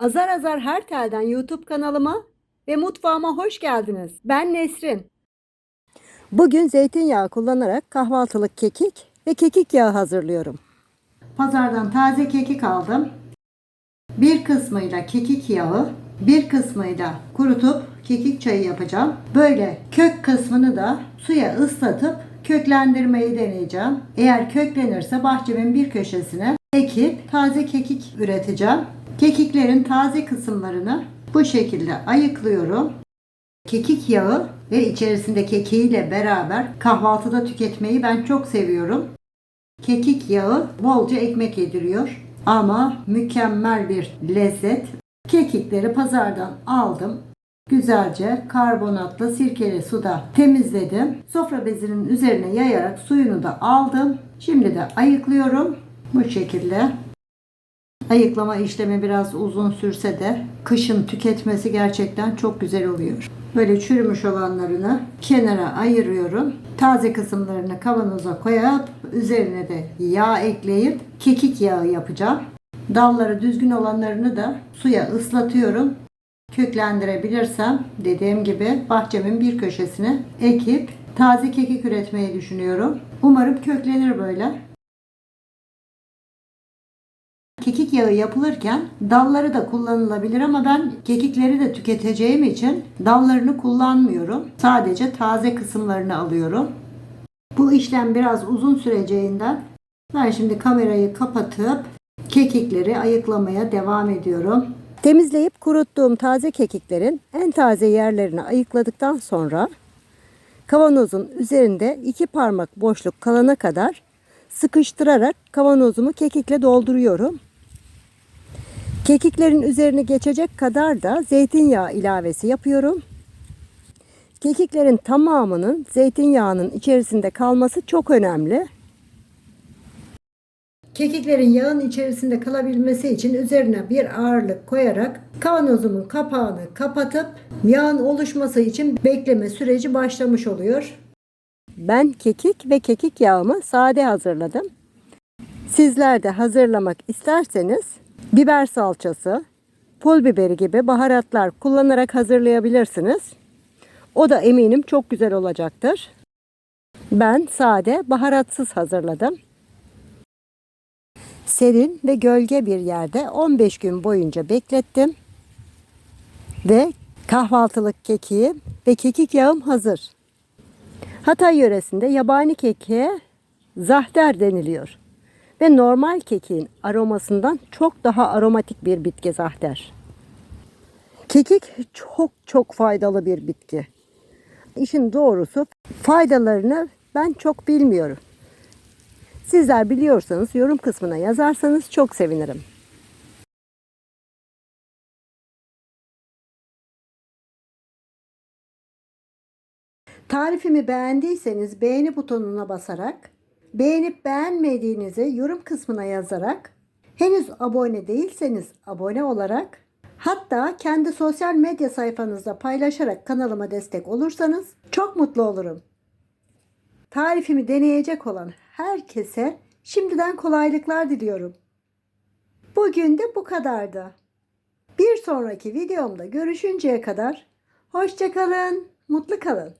Azar Azar Her Tel'den YouTube kanalıma ve mutfağıma hoş geldiniz. Ben Nesrin. Bugün zeytinyağı kullanarak kahvaltılık kekik ve kekik yağı hazırlıyorum. Pazardan taze kekik aldım. Bir kısmıyla kekik yağı, bir kısmıyla kurutup kekik çayı yapacağım. Böyle kök kısmını da suya ıslatıp köklendirmeyi deneyeceğim. Eğer köklenirse bahçemin bir köşesine ekip taze kekik üreteceğim. Kekiklerin taze kısımlarını bu şekilde ayıklıyorum. Kekik yağı ve içerisinde kekiğiyle beraber kahvaltıda tüketmeyi ben çok seviyorum. Kekik yağı bolca ekmek yediriyor ama mükemmel bir lezzet. Kekikleri pazardan aldım. Güzelce karbonatlı sirkeli suda temizledim. Sofra bezinin üzerine yayarak suyunu da aldım. Şimdi de ayıklıyorum. Bu şekilde. Ayıklama işlemi biraz uzun sürse de kışın tüketmesi gerçekten çok güzel oluyor. Böyle çürümüş olanlarını kenara ayırıyorum. Taze kısımlarını kavanoza koyup üzerine de yağ ekleyip kekik yağı yapacağım. Dalları düzgün olanlarını da suya ıslatıyorum. Köklendirebilirsem dediğim gibi bahçemin bir köşesine ekip taze kekik üretmeyi düşünüyorum. Umarım köklenir böyle. Kekik yağı yapılırken dalları da kullanılabilir ama ben kekikleri de tüketeceğim için dallarını kullanmıyorum. Sadece taze kısımlarını alıyorum. Bu işlem biraz uzun süreceğinden ben şimdi kamerayı kapatıp kekikleri ayıklamaya devam ediyorum. Temizleyip kuruttuğum taze kekiklerin en taze yerlerini ayıkladıktan sonra kavanozun üzerinde iki parmak boşluk kalana kadar sıkıştırarak kavanozumu kekikle dolduruyorum. Kekiklerin üzerine geçecek kadar da zeytinyağı ilavesi yapıyorum. Kekiklerin tamamının zeytinyağının içerisinde kalması çok önemli. Kekiklerin yağın içerisinde kalabilmesi için üzerine bir ağırlık koyarak kavanozumun kapağını kapatıp yağın oluşması için bekleme süreci başlamış oluyor. Ben kekik ve kekik yağımı sade hazırladım. Sizler de hazırlamak isterseniz biber salçası, pul biberi gibi baharatlar kullanarak hazırlayabilirsiniz. O da eminim çok güzel olacaktır. Ben sade baharatsız hazırladım. Serin ve gölge bir yerde 15 gün boyunca beklettim. Ve kahvaltılık kekiğim ve kekik yağım hazır. Hatay yöresinde yabani kekiğe zahter deniliyor. Ve normal kekiğin aromasından çok daha aromatik bir bitki zahter. Kekik çok çok faydalı bir bitki. İşin doğrusu faydalarını ben çok bilmiyorum. Sizler biliyorsanız yorum kısmına yazarsanız çok sevinirim. Tarifimi beğendiyseniz beğeni butonuna basarak, beğenip beğenmediğinizi yorum kısmına yazarak, henüz abone değilseniz abone olarak, hatta kendi sosyal medya sayfanızda paylaşarak kanalıma destek olursanız çok mutlu olurum. Tarifimi deneyecek olan herkese şimdiden kolaylıklar diliyorum. Bugün de bu kadardı. Bir sonraki videomda görüşünceye kadar hoşçakalın, mutlu kalın.